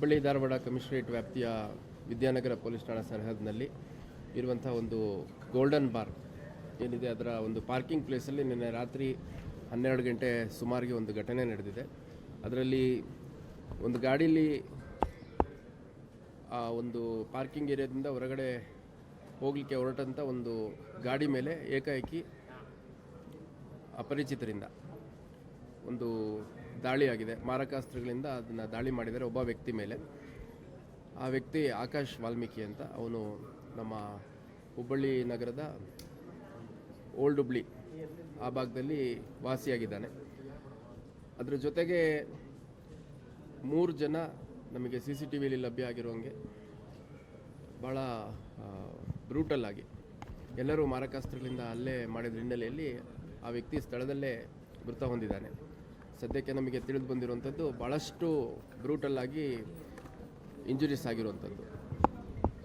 Hubballi, Dharwad commissionerate ವ್ಯಾಪ್ತಿಯ Vidyanagar police ಠಾಣಾ ಸರಹದ್ನಲ್ಲಿ ಇರುವಂಥ ಒಂದು ಗೋಲ್ಡನ್ ಬಾರ್ ಏನಿದೆ, ಅದರ ಒಂದು ಪಾರ್ಕಿಂಗ್ ಪ್ಲೇಸಲ್ಲಿ ನಿನ್ನೆ ರಾತ್ರಿ ಹನ್ನೆರಡು ಗಂಟೆ ಸುಮಾರಿಗೆ ಒಂದು ಘಟನೆ ನಡೆದಿದೆ. ಅದರಲ್ಲಿ ಒಂದು ಗಾಡೀಲಿ ಆ ಒಂದು ಪಾರ್ಕಿಂಗ್ ಏರಿಯಾದಿಂದ ಹೊರಗಡೆ ಹೋಗಲಿಕ್ಕೆ ಹೊರಟಂಥ ಒಂದು ಗಾಡಿ ಮೇಲೆ ಏಕಾಏಕಿ ಅಪರಿಚಿತರಿಂದ ಒಂದು ದಾಳಿಯಾಗಿದೆ. ಮಾರಕಾಸ್ತ್ರಗಳಿಂದ ಅದನ್ನು ದಾಳಿ ಮಾಡಿದ್ದಾರೆ ಒಬ್ಬ ವ್ಯಕ್ತಿ ಮೇಲೆ. ಆ ವ್ಯಕ್ತಿ ಆಕಾಶ್ ವಾಲ್ಮೀಕಿ ಅಂತ. ಅವನು ನಮ್ಮ ಹುಬ್ಬಳ್ಳಿ ನಗರದ ಓಲ್ಡ್ ಹುಬ್ಳಿ ಆ ಭಾಗದಲ್ಲಿ ವಾಸಿಯಾಗಿದ್ದಾನೆ. ಅದರ ಜೊತೆಗೆ ಮೂರು ಜನ ನಮಗೆ ಸಿ ಸಿ ಟಿ ವಿಲಿ ಲಭ್ಯ ಆಗಿರುವಂಗೆ ಭಾಳ ಬ್ರೂಟಲ್ ಆಗಿ ಎಲ್ಲರೂ ಮಾರಕಾಸ್ತ್ರಗಳಿಂದ ಅಲ್ಲೇ ಮಾಡಿದ ಹಿನ್ನೆಲೆಯಲ್ಲಿ ಆ ವ್ಯಕ್ತಿ ಸ್ಥಳದಲ್ಲೇ ಮೃತ ಹೊಂದಿದ್ದಾನೆ. ಸದ್ಯಕ್ಕೆ ನಮಗೆ ತಿಳಿದು ಬಂದಿರುವಂಥದ್ದು ಭಾಳಷ್ಟು ಬ್ರೂಟಲ್ಲಾಗಿ ಇಂಜುರೀಸ್ ಆಗಿರುವಂಥದ್ದು.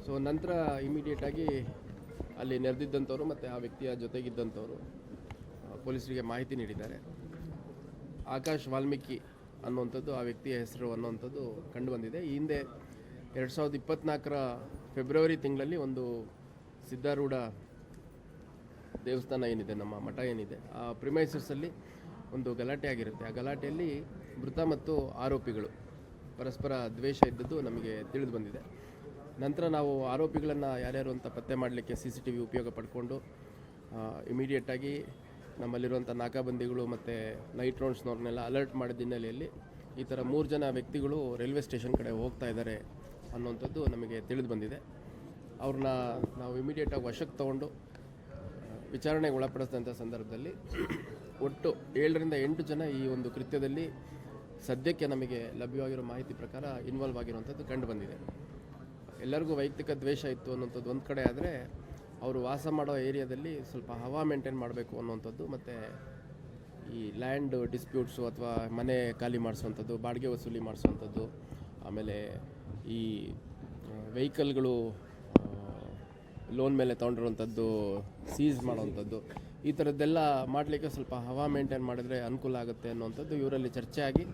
ಸೊ ನಂತರ ಇಮಿಡಿಯೇಟಾಗಿ ಅಲ್ಲಿ ನೆರೆದಿದ್ದಂಥವ್ರು ಮತ್ತು ಆ ವ್ಯಕ್ತಿಯ ಜೊತೆಗಿದ್ದಂಥವರು ಪೊಲೀಸರಿಗೆ ಮಾಹಿತಿ ನೀಡಿದ್ದಾರೆ. ಆಕಾಶ್ ವಾಲ್ಮೀಕಿ ಅನ್ನುವಂಥದ್ದು ಆ ವ್ಯಕ್ತಿಯ ಹೆಸರು ಅನ್ನುವಂಥದ್ದು ಕಂಡುಬಂದಿದೆ. ಈ ಹಿಂದೆ ಎರಡು ಸಾವಿರದ ಇಪ್ಪತ್ತ್ನಾಲ್ಕರ ಫೆಬ್ರವರಿ ತಿಂಗಳಲ್ಲಿ ಒಂದು ಸಿದ್ಧಾರೂಢ ದೇವಸ್ಥಾನ ಏನಿದೆ, ನಮ್ಮ ಮಠ ಏನಿದೆ, ಆ ಪ್ರಿಮೈಸಸ್ಸಲ್ಲಿ ಒಂದು ಗಲಾಟೆ ಆಗಿರುತ್ತೆ. ಆ ಗಲಾಟೆಯಲ್ಲಿ ಮೃತ ಮತ್ತು ಆರೋಪಿಗಳು. ಪರಸ್ಪರ ದ್ವೇಷ ಇದ್ದದ್ದು ನಮಗೆ ತಿಳಿದು ಬಂದಿದೆ. ನಂತರ ನಾವು ಆರೋಪಿಗಳನ್ನು ಯಾರ್ಯಾರು ಅಂತ ಪತ್ತೆ ಮಾಡಲಿಕ್ಕೆ ಸಿ ಸಿ ಟಿ ವಿ ಉಪಯೋಗ ಪಡ್ಕೊಂಡು ಇಮಿಡಿಯೇಟಾಗಿ ನಮ್ಮಲ್ಲಿರುವಂಥ ನಾಕಾಬಂದಿಗಳು ಮತ್ತು ನೈಟ್ ರೌಂಡ್ಸ್ನವ್ರನ್ನೆಲ್ಲ ಅಲರ್ಟ್ ಮಾಡಿದ ಹಿನ್ನೆಲೆಯಲ್ಲಿ ಈ ಥರ ಮೂರು ಜನ ವ್ಯಕ್ತಿಗಳು ರೈಲ್ವೆ ಸ್ಟೇಷನ್ ಕಡೆ ಹೋಗ್ತಾ ಇದ್ದಾರೆ ಅನ್ನುವಂಥದ್ದು ನಮಗೆ ತಿಳಿದು ಬಂದಿದೆ. ಅವ್ರನ್ನ ನಾವು ಇಮಿಡಿಯೇಟಾಗಿ ವಶಕ್ಕೆ ತಗೊಂಡು ವಿಚಾರಣೆಗೆ ಒಳಪಡಿಸಿದಂಥ ಸಂದರ್ಭದಲ್ಲಿ ಒಟ್ಟು ಏಳರಿಂದ ಎಂಟು ಜನ ಈ ಒಂದು ಕೃತ್ಯದಲ್ಲಿ ಸದ್ಯಕ್ಕೆ ನಮಗೆ ಲಭ್ಯವಾಗಿರೋ ಮಾಹಿತಿ ಪ್ರಕಾರ ಇನ್ವಾಲ್ವ್ ಆಗಿರುವಂಥದ್ದು ಕಂಡು ಬಂದಿದೆ. ಎಲ್ಲರಿಗೂ ವೈಯಕ್ತಿಕ ದ್ವೇಷ ಇತ್ತು ಅನ್ನೋಂಥದ್ದು ಒಂದು ಕಡೆ ಆದರೆ ಅವರು ವಾಸ ಮಾಡೋ ಏರಿಯಾದಲ್ಲಿ ಸ್ವಲ್ಪ ಹವಾ ಮೇಂಟೈನ್ ಮಾಡಬೇಕು ಅನ್ನುವಂಥದ್ದು ಮತ್ತು ಈ ಲ್ಯಾಂಡ್ ಡಿಸ್ಪ್ಯೂಟ್ಸು ಅಥವಾ ಮನೆ ಖಾಲಿ ಮಾಡಿಸುವಂಥದ್ದು, ಬಾಡಿಗೆ ವಸೂಲಿ ಮಾಡಿಸುವಂಥದ್ದು, ಆಮೇಲೆ ಈ ವೆಹಿಕಲ್ಗಳು ಲೋನ್ ಮೇಲೆ ತೊಗೊಂಡಿರುವಂಥದ್ದು ಸೀಸ್ ಮಾಡುವಂಥದ್ದು ಈ ಥರದ್ದೆಲ್ಲ ಮಾಡಲಿಕ್ಕೆ ಸ್ವಲ್ಪ ಹವಾ ಮೇಂಟೈನ್ ಮಾಡಿದ್ರೆ ಅನುಕೂಲ ಆಗುತ್ತೆ ಅನ್ನುವಂಥದ್ದು ಇವರಲ್ಲಿ ಚರ್ಚೆ ಆಗಿ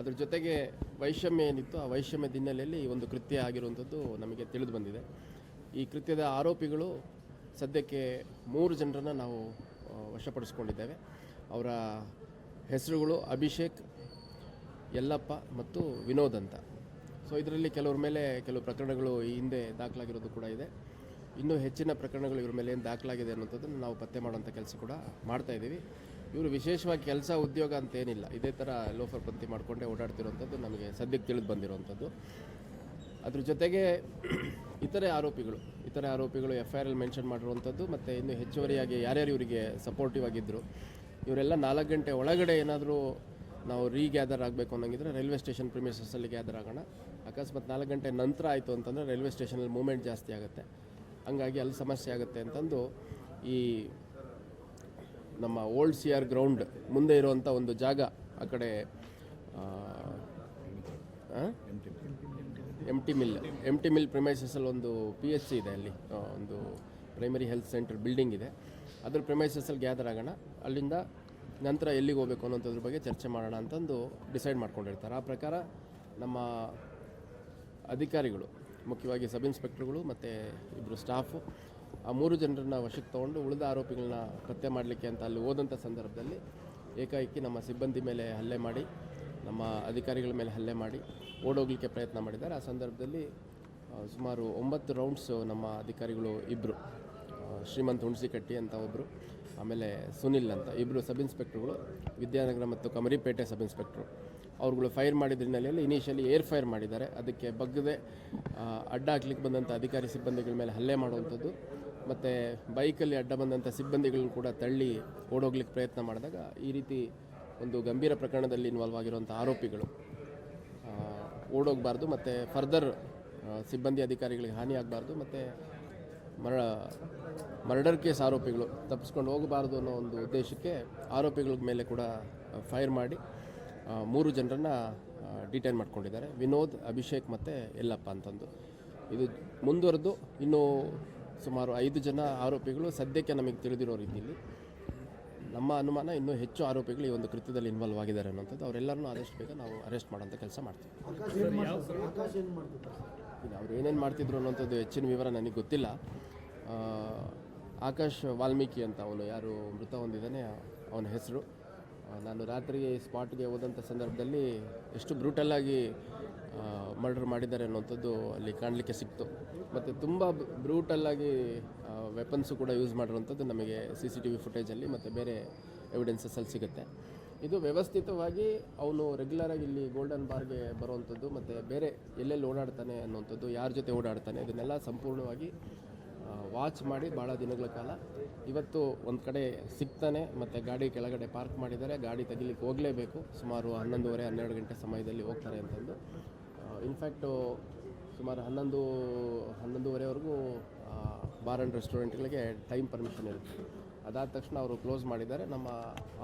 ಅದ್ರ ಜೊತೆಗೆ ವೈಷಮ್ಯ ಏನಿತ್ತು ಆ ವೈಷಮ್ಯದ ಹಿನ್ನೆಲೆಯಲ್ಲಿ ಈ ಒಂದು ಕೃತ್ಯ ಆಗಿರುವಂಥದ್ದು ನಮಗೆ ತಿಳಿದು ಬಂದಿದೆ. ಈ ಕೃತ್ಯದ ಆರೋಪಿಗಳು ಸದ್ಯಕ್ಕೆ ಮೂರು ಜನರನ್ನು ನಾವು ವಶಪಡಿಸ್ಕೊಂಡಿದ್ದೇವೆ. ಅವರ ಹೆಸರುಗಳು ಅಭಿಷೇಕ್, ಯಲ್ಲಪ್ಪ ಮತ್ತು ವಿನೋದ್ ಅಂತ. ಸೊ ಇದರಲ್ಲಿ ಕೆಲವ್ರ ಮೇಲೆ ಕೆಲವು ಪ್ರಕರಣಗಳು ಈ ಹಿಂದೆ ದಾಖಲಾಗಿರೋದು ಕೂಡ ಇದೆ. ಇನ್ನೂ ಹೆಚ್ಚಿನ ಪ್ರಕರಣಗಳು ಇವ್ರ ಮೇಲೆ ಏನು ದಾಖಲಾಗಿದೆ ಅನ್ನೋಂಥದ್ದನ್ನು ನಾವು ಪತ್ತೆ ಮಾಡುವಂಥ ಕೆಲಸ ಕೂಡ ಮಾಡ್ತಾ ಇದ್ದೀವಿ. ಇವರು ವಿಶೇಷವಾಗಿ ಕೆಲಸ ಉದ್ಯೋಗ ಅಂತ ಏನಿಲ್ಲ. ಇದೇ ಥರ ಲೋಫರ್ ಪಂತಿ ಮಾಡಿಕೊಂಡೇ ಓಡಾಡ್ತಿರುವಂಥದ್ದು ನಮಗೆ ಸದ್ಯಕ್ಕೆ ತಿಳಿದು ಬಂದಿರುವಂಥದ್ದು ಅದ್ರ ಜೊತೆಗೆ ಇತರೆ ಆರೋಪಿಗಳು ಇತರೆ ಆರೋಪಿಗಳು ಎಫ್ ಐ ಆರಲ್ಲಿ ಮೆನ್ಷನ್ ಮಾಡಿರುವಂಥದ್ದು ಮತ್ತು ಇನ್ನು ಹೆಚ್ಚುವರಿಯಾಗಿ ಯಾರ್ಯಾರು ಇವರಿಗೆ ಸಪೋರ್ಟಿವ್ ಆಗಿದ್ದರು ಇವರೆಲ್ಲ ನಾಲ್ಕು ಗಂಟೆ ಒಳಗಡೆ ಏನಾದರೂ ನಾವು ರೀ ಗ್ಯಾದರ್ ಆಗಬೇಕು ಅನ್ನೋಂಗಿದ್ರೆ ರೈಲ್ವೆ ಸ್ಟೇಷನ್ ಪ್ರಿಮಿಸಸ್ಸಲ್ಲಿ ಗ್ಯಾದರ್ ಆಗೋಣ. ಅಕಸ್ಮಾತ್ ನಾಲ್ಕು ಗಂಟೆ ನಂತರ ಆಯಿತು ಅಂತಂದರೆ ರೈಲ್ವೆ ಸ್ಟೇಷನಲ್ಲಿ ಮೂಮೆಂಟ್ ಜಾಸ್ತಿ ಆಗುತ್ತೆ. ಹಂಗಾಗಿ ಅಲ್ಲಿ ಸಮಸ್ಯೆ ಆಗುತ್ತೆ ಅಂತಂದು ಈ ನಮ್ಮ ಓಲ್ಡ್ ಸಿ ಆರ್ ಗ್ರೌಂಡ್ ಮುಂದೆ ಇರುವಂಥ ಒಂದು ಜಾಗ ಆ ಕಡೆ M T mill M T mill ಪ್ರಿಮೈಸಸಲ್ಲಿ ಒಂದು ಪಿ ಎಚ್ ಸಿ ಇದೆ ಅಲ್ಲಿ. ಒಂದು ಪ್ರೈಮರಿ ಹೆಲ್ತ್ ಸೆಂಟರ್ ಬಿಲ್ಡಿಂಗ್ ಇದೆ. ಅದ್ರ ಪ್ರಿಮೈಸಸಲ್ಲಿ ಗ್ಯಾದರ್ ಆಗೋಣ. ಅಲ್ಲಿಂದ ನಂತರ ಎಲ್ಲಿಗೆ ಹೋಗಬೇಕು ಅನ್ನೋಂಥದ್ರ ಬಗ್ಗೆ ಚರ್ಚೆ ಮಾಡೋಣ ಅಂತಂದು ಡಿಸೈಡ್ ಮಾಡ್ಕೊಂಡಿರ್ತಾರೆ. ಆ ಪ್ರಕಾರ ನಮ್ಮ ಅಧಿಕಾರಿಗಳು ಮುಖ್ಯವಾಗಿ ಸಬ್ ಇನ್ಸ್ಪೆಕ್ಟರ್ಗಳು ಮತ್ತು ಇಬ್ಬರು ಸ್ಟಾಫು. ಆ ಮೂರು ಜನರನ್ನ ವಶಕ್ಕೆ ತಗೊಂಡು ಉಳಿದ ಆರೋಪಿಗಳನ್ನ ಪತ್ತೆ ಮಾಡಲಿಕ್ಕೆ ಅಂತ ಅಲ್ಲಿ ಹೋದಂಥ ಸಂದರ್ಭದಲ್ಲಿ ಏಕಾಏಕಿ ನಮ್ಮ ಸಿಬ್ಬಂದಿ ಮೇಲೆ ಹಲ್ಲೆ ಮಾಡಿ, ನಮ್ಮ ಅಧಿಕಾರಿಗಳ ಮೇಲೆ ಹಲ್ಲೆ ಮಾಡಿ ಓಡೋಗ್ಲಿಕ್ಕೆ ಪ್ರಯತ್ನ ಮಾಡಿದ್ದಾರೆ. ಆ ಸಂದರ್ಭದಲ್ಲಿ ಸುಮಾರು ಒಂಬತ್ತು ರೌಂಡ್ಸು ನಮ್ಮ ಅಧಿಕಾರಿಗಳು ಇಬ್ಬರು ಶ್ರೀಮಂತ್ ಹುಣಸಿಕಟ್ಟಿ ಅಂತ ಒಬ್ಬರು ಆಮೇಲೆ ಸುನಿಲ್ ಅಂತ ಇಬ್ಬರು ಸಬ್ ಇನ್ಸ್ಪೆಕ್ಟ್ರುಗಳು, ವಿದ್ಯಾನಗರ ಮತ್ತು ಕಮರಿಪೇಟೆ ಸಬ್ ಇನ್ಸ್ಪೆಕ್ಟ್ರು. ಅವ್ರುಗಳು ಫೈರ್ ಮಾಡಿದ ಹಿನ್ನೆಲೆಯಲ್ಲಿ ಇನಿಷಿಯಲಿ ಏರ್ ಫೈರ್ ಮಾಡಿದ್ದಾರೆ. ಅದಕ್ಕೆ ಬಗ್ಗದೆ ಅಡ್ಡ ಹಾಕ್ಲಿಕ್ಕೆ ಬಂದಂಥ ಅಧಿಕಾರಿ ಸಿಬ್ಬಂದಿಗಳ ಮೇಲೆ ಹಲ್ಲೆ ಮಾಡುವಂಥದ್ದು. ಮತ್ತು ಬೈಕಲ್ಲಿ ಅಡ್ಡ ಬಂದಂಥ ಸಿಬ್ಬಂದಿಗಳನ್ನು ಕೂಡ ತಳ್ಳಿ ಓಡೋಗ್ಲಿಕ್ಕೆ ಪ್ರಯತ್ನ ಮಾಡಿದಾಗ ಈ ರೀತಿ ಒಂದು ಗಂಭೀರ ಪ್ರಕರಣದಲ್ಲಿ ಇನ್ವಾಲ್ವ್ ಆಗಿರುವಂಥ ಆರೋಪಿಗಳು ಓಡೋಗಬಾರ್ದು ಮತ್ತು ಫರ್ದರ್ ಸಿಬ್ಬಂದಿ ಅಧಿಕಾರಿಗಳಿಗೆ ಹಾನಿಯಾಗಬಾರ್ದು ಮತ್ತು ಮರ ಮರ್ಡರ್ ಕೇಸ್ ಆರೋಪಿಗಳು ತಪ್ಪಿಸ್ಕೊಂಡು ಹೋಗಬಾರ್ದು ಅನ್ನೋ ಒಂದು ಉದ್ದೇಶಕ್ಕೆ ಆರೋಪಿಗಳ ಮೇಲೆ ಕೂಡ ಫೈರ್ ಮಾಡಿ. ಮೂರು ಜನರನ್ನು ಡಿಟೈನ್ ಮಾಡ್ಕೊಂಡಿದ್ದಾರೆ. ವಿನೋದ್ ಅಭಿಷೇಕ್ ಮತ್ತು ಎಲ್ಲಪ್ಪ ಅಂತಂದು. ಇದು ಮುಂದುವರೆದು ಇನ್ನೂ ಸುಮಾರು ಐದು ಜನ ಆರೋಪಿಗಳು ಸದ್ಯಕ್ಕೆ ನಮಗೆ ತಿಳಿದಿರೋ ರೀತಿಯಲ್ಲಿ ನಮ್ಮ ಅನುಮಾನ ಇನ್ನೂ ಹೆಚ್ಚು ಆರೋಪಿಗಳು ಈ ಒಂದು ಕೃತ್ಯದಲ್ಲಿ ಇನ್ವಾಲ್ವ್ ಆಗಿದ್ದಾರೆ ಅನ್ನೋಂಥದ್ದು ಅವರೆಲ್ಲರನ್ನೂ ಆದಷ್ಟು ಬೇಗ ನಾವು ಅರೆಸ್ಟ್ ಮಾಡೋಂಥ ಕೆಲಸ ಮಾಡ್ತೀವಿ. ಅವ್ರು ಏನೇನು ಮಾಡ್ತಿದ್ರು ಅನ್ನೋಂಥದ್ದು ಹೆಚ್ಚಿನ ವಿವರ ನನಗೆ ಗೊತ್ತಿಲ್ಲ. ಆಕಾಶ್ ವಾಲ್ಮೀಕಿ ಅಂತ ಅವನು ಯಾರು ಮೃತ ಹೊಂದಿದ್ದಾನೆ ಅವನ ಹೆಸರು. ನಾನು ರಾತ್ರಿ ಸ್ಪಾಟ್ಗೆ ಹೋದಂಥ ಸಂದರ್ಭದಲ್ಲಿ ಎಷ್ಟು ಬ್ರೂಟಲ್ಲಾಗಿ ಮರ್ಡರ್ ಮಾಡಿದ್ದಾರೆ ಅನ್ನೋಂಥದ್ದು ಅಲ್ಲಿ ಕಾಣಲಿಕ್ಕೆ ಸಿಕ್ತು. ಮತ್ತು ತುಂಬ ಬ್ರೂಟಲ್ಲಾಗಿ ವೆಪನ್ಸು ಕೂಡ ಯೂಸ್ ಮಾಡಿರುವಂಥದ್ದು ನಮಗೆ ಸಿ ಸಿ ಟಿ ವಿ ಫುಟೇಜಲ್ಲಿ ಮತ್ತು ಬೇರೆ ಎವಿಡೆನ್ಸಸ್ಸಲ್ಲಿ ಸಿಗುತ್ತೆ. ಇದು ವ್ಯವಸ್ಥಿತವಾಗಿ ಅವನು ರೆಗ್ಯುಲರಾಗಿ ಇಲ್ಲಿ ಗೋಲ್ಡನ್ ಬಾರ್ಗೆ ಬರುವಂಥದ್ದು ಮತ್ತು ಬೇರೆ ಎಲ್ಲೆಲ್ಲಿ ಓಡಾಡ್ತಾನೆ ಅನ್ನೋಂಥದ್ದು ಯಾರ ಜೊತೆ ಓಡಾಡ್ತಾನೆ, ಇದನ್ನೆಲ್ಲ ಸಂಪೂರ್ಣವಾಗಿ ವಾಚ್ ಮಾಡಿ ಭಾಳ ದಿನಗಳ ಕಾಲ. ಇವತ್ತು ಒಂದು ಕಡೆ ಸಿಗ್ತಾನೆ, ಮತ್ತು ಗಾಡಿ ಕೆಳಗಡೆ ಪಾರ್ಕ್ ಮಾಡಿದ್ದಾರೆ. ಗಾಡಿ ತೆಗಿಲಿಕ್ಕೆ ಹೋಗಲೇಬೇಕು. ಸುಮಾರು ಹನ್ನೊಂದುವರೆ, ಹನ್ನೆರಡು ಗಂಟೆ ಸಮಯದಲ್ಲಿ ಹೋಗ್ತಾರೆ ಅಂತಂದು. ಇನ್ಫ್ಯಾಕ್ಟು ಸುಮಾರು ಹನ್ನೊಂದು, ಹನ್ನೊಂದುವರೆವರೆಗೂ ಬಾರ್ ಆ್ಯಂಡ್ ರೆಸ್ಟೋರೆಂಟ್ಗಳಿಗೆ ಟೈಮ್ ಪರ್ಮಿಷನ್ ಇರುತ್ತೆ. ಅದಾದ ತಕ್ಷಣ ಅವರು ಕ್ಲೋಸ್ ಮಾಡಿದ್ದಾರೆ. ನಮ್ಮ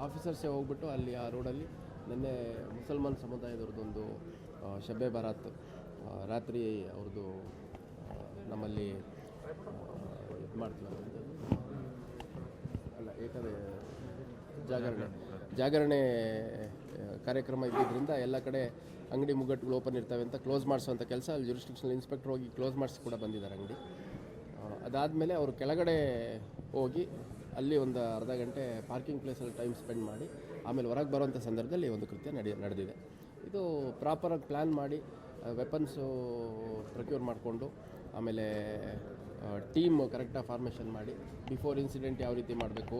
ಆಫೀಸರ್ಸೇ ಹೋಗ್ಬಿಟ್ಟು ಅಲ್ಲಿ ಆ ರೋಡಲ್ಲಿ ನಿನ್ನೆ ಮುಸಲ್ಮಾನ್ ಸಮುದಾಯದವ್ರದ್ದೊಂದು ಶಬ್ಬೆ ಬಾರಾತ್ ರಾತ್ರಿ ಅವ್ರದ್ದು ನಮ್ಮಲ್ಲಿ ಮಾಡ್ತೀವಿ ಅಲ್ಲ ಜಾಗರಣೆ. ಜಾಗರಣೆ ಕಾರ್ಯಕ್ರಮ ಇದ್ದಿದ್ದರಿಂದ ಎಲ್ಲ ಕಡೆ ಅಂಗಡಿ ಮುಗ್ಗಟ್ಟುಗಳು ಓಪನ್ ಇರ್ತವೆ ಅಂತ ಕ್ಲೋಸ್ ಮಾಡಿಸುವಂಥ ಕೆಲಸ. ಅಲ್ಲಿ ಜುರಿಸ್ಟಿಕ್ಷನಲ್ ಇನ್ಸ್ಪೆಕ್ಟರ್ ಹೋಗಿ ಕ್ಲೋಸ್ ಮಾಡಿಸಿ ಕೂಡ ಬಂದಿದ್ದಾರೆ ಅಂಗಡಿ. ಅದಾದಮೇಲೆ ಅವರು ಕೆಳಗಡೆ ಹೋಗಿ ಅಲ್ಲಿ ಒಂದು ಅರ್ಧ ಗಂಟೆ ಪಾರ್ಕಿಂಗ್ ಪ್ಲೇಸಲ್ಲಿ ಟೈಮ್ ಸ್ಪೆಂಡ್ ಮಾಡಿ, ಆಮೇಲೆ ಹೊರಗೆ ಬರುವಂಥ ಸಂದರ್ಭದಲ್ಲಿ ಒಂದು ಕೃತ್ಯ ನಡೆ, ನಡೆದಿದೆ. ಇದು ಪ್ರಾಪರಾಗಿ ಪ್ಲ್ಯಾನ್ ಮಾಡಿ ವೆಪನ್ಸು ಪ್ರೊಕ್ಯೂರ್ ಮಾಡಿಕೊಂಡು ಆಮೇಲೆ ಟೀಮ್ ಕರೆಕ್ಟಾಗಿ ಫಾರ್ಮೇಷನ್ ಮಾಡಿ ಬಿಫೋರ್ ಇನ್ಸಿಡೆಂಟ್ ಯಾವ ರೀತಿ ಮಾಡಬೇಕು